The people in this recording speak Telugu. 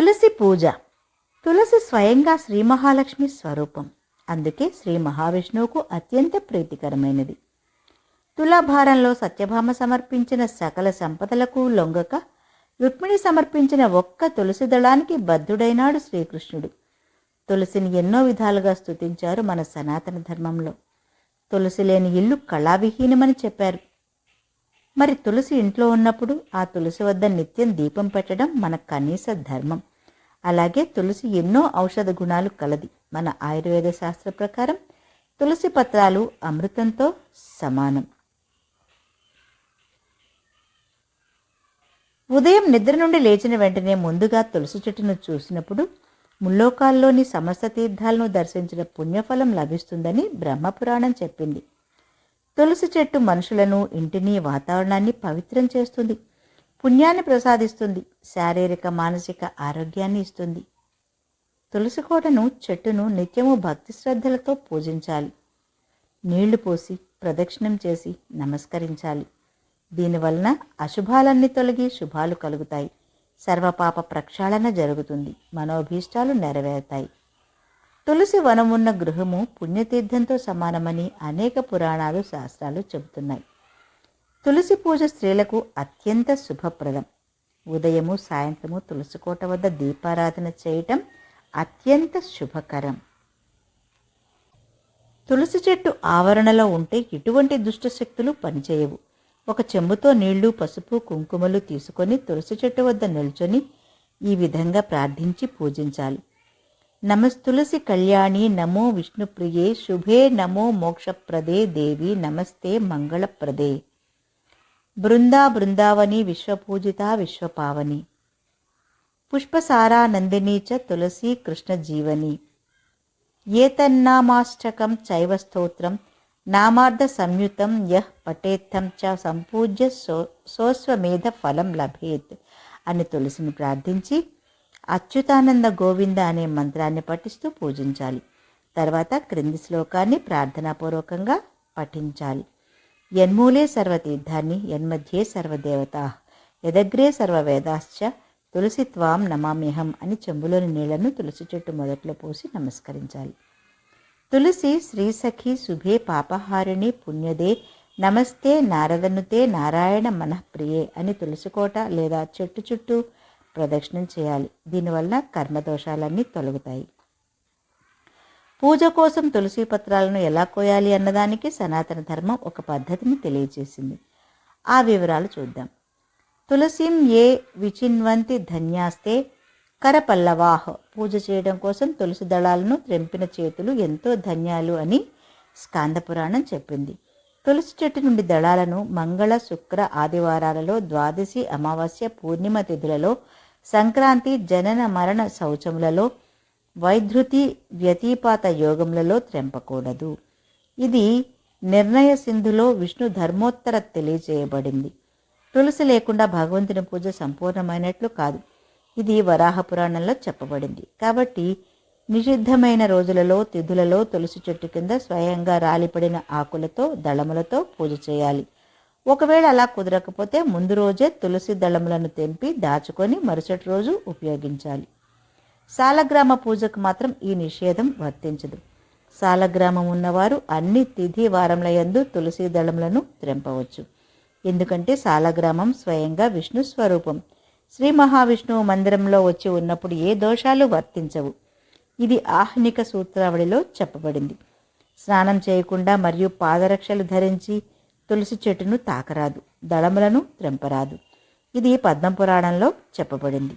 తులసి పూజ. తులసి స్వయంగా శ్రీ మహాలక్ష్మి స్వరూపం. అందుకే శ్రీ మహావిష్ణువుకు అత్యంత ప్రీతికరమైనది. తులాభారంలో సత్యభామ సమర్పించిన సకల సంపదలకు లొంగక రుక్మిణి సమర్పించిన ఒక్క తులసి దళానికి బద్ధుడైనాడు శ్రీకృష్ణుడు. తులసిని ఎన్నో విధాలుగా స్తుతించారు మన సనాతన ధర్మంలో. తులసి లేని ఇల్లు కళావిహీనమని చెప్పారు. మరి తులసి ఇంట్లో ఉన్నప్పుడు ఆ తులసి వద్ద నిత్యం దీపం పెట్టడం మన కనీస ధర్మం. అలాగే తులసి ఎన్నో ఔషధ గుణాలు కలది. మన ఆయుర్వేద శాస్త్ర ప్రకారం తులసి పత్రాలు అమృతంతో సమానం. ఉదయం నిద్ర నుండి లేచిన వెంటనే ముందుగా తులసి చెట్టును చూసినప్పుడు ముల్లోకాల్లోని సమస్త తీర్థాలను దర్శించిన పుణ్యఫలం లభిస్తుందని బ్రహ్మపురాణం చెప్పింది. తులసి చెట్టు మనుషులను ఇంటిని వాతావరణాన్ని పవిత్రం చేస్తుంది. పుణ్యాన్ని ప్రసాదిస్తుంది శారీరక మానసిక ఆరోగ్యాన్ని ఇస్తుంది. తులసి కోటను చెట్టును నిత్యము భక్తి శ్రద్ధలతో పూజించాలి. నీళ్ళు పోసి ప్రదక్షిణం చేసి నమస్కరించాలి. దీనివలన అశుభాలన్నీ తొలగి శుభాలు కలుగుతాయి. సర్వపాప ప్రక్షాళన జరుగుతుంది. మనోభీష్టాలు నెరవేరుతాయి. తులసి వనమున్న గృహము పుణ్యతీర్థంతో సమానమని అనేక పురాణాలు శాస్త్రాలు చెబుతున్నాయి. తులసి పూజ స్త్రీలకు అత్యంత శుభప్రదం. ఉదయము సాయంత్రము తులసి కోట వద్ద దీపారాధన చేయటం అత్యంత శుభకరం. తులసి చెట్టు ఆవరణలో ఉంటే ఎటువంటి దుష్టశక్తులు పనిచేయవు. ఒక చెంబుతో నీళ్ళు పసుపు కుంకుమలు తీసుకొని తులసి చెట్టు వద్ద నిల్చొని ఈ విధంగా ప్రార్థించి పూజించాలి. నమస్తులసి కళ్యాణి నమో విష్ణుప్రియే శుభే నమో మోక్షప్రదే దేవి నమస్తే మంగళప్రదే. బృందా బృందావని విశ్వపూజిత విశ్వపావని. పుష్పసారానందిని చ తులసి కృష్ణ జీవని ఏతన్నామాష్టకం చైవ స్తోత్రం నామార్థ సంయుతం యహ్ పఠేత్తం చ సంపూజ్య సో సోస్వమేధ ఫలం లభేత్ అని తులసిని ప్రార్థించి అచ్యుతానంద గోవింద అనే మంత్రాన్ని పఠిస్తూ పూజించాలి. తర్వాత క్రింది శ్లోకాన్ని ప్రార్థనాపూర్వకంగా పఠించాలి. యన్మూలే సర్వతీర్థాన్ని యన్మధ్యే సర్వదేవతా. యదగ్రే సర్వవేదాశ్చ తులసి త్వాం నమామ్యహం అని చెంబులోని నీళ్ళను తులసి చెట్టు మొదట్లో పోసి నమస్కరించాలి. తులసి శ్రీసఖి శుభే పాపహారిణి పుణ్యదే నమస్తే నారదనుతే నారాయణ మనఃప్రియే అని తులసికోట లేదా చెట్టు చుట్టూ ప్రదక్షిణం చేయాలి. దీనివల్ల కర్మదోషాలన్నీ తొలగుతాయి. పూజ కోసం తులసి పత్రాలను ఎలా కోయాలి అన్నదానికి సనాతన ధర్మం ఒక పద్ధతిని తెలియజేసింది. ఆ వివరాలు చూద్దాం. తులసిం ఏ విచిన్వంతి ధన్యాస్తే కరపల్లవాహ్. పూజ చేయడం కోసం తులసి దళాలను త్రెంపిన చేతులు ఎంతో ధన్యాలు అని స్కాందపురాణం చెప్పింది. తులసి చెట్టు నుండి దళాలను మంగళ శుక్ర ఆదివారాలలో ద్వాదశి అమావాస్య పూర్ణిమ తిథులలో సంక్రాంతి జనన మరణ శౌచములలో వైధృతి వ్యతిపాత యోగములలో త్రెంపకూడదు. ఇది నిర్ణయ సింధులో విష్ణు ధర్మోత్తర తెలియజేయబడింది. తులసి లేకుండా భగవంతుని పూజ సంపూర్ణమైనట్లు కాదు. ఇది వరాహ పురాణంలో చెప్పబడింది. కాబట్టి నిషిద్ధమైన రోజులలో తిథులలో తులసి చెట్టు కింద స్వయంగా రాలిపడిన ఆకులతో దళములతో పూజ చేయాలి. ఒకవేళ అలా కుదరకపోతే ముందు రోజే తులసి దళములను తెంపి దాచుకొని మరుసటి రోజు ఉపయోగించాలి. సాలగ్రామ పూజకు మాత్రం ఈ నిషేధం వర్తించదు. సాలగ్రామం ఉన్నవారు అన్ని తిథి వారముల యందు తులసి దళములను త్రెంపవచ్చు. ఎందుకంటే సాలగ్రామం స్వయంగా విష్ణు స్వరూపం. శ్రీ మహావిష్ణువు మందిరంలో వచ్చి ఉన్నప్పుడు ఏ దోషాలు వర్తించవు. ఇది ఆహ్నిక సూత్రావళిలో చెప్పబడింది. స్నానం చేయకుండా మరియు పాదరక్షలు ధరించి తులసి చెట్టును తాకరాదు దళములను త్రెంపరాదు. ఇది పద్మపురాణంలో చెప్పబడింది.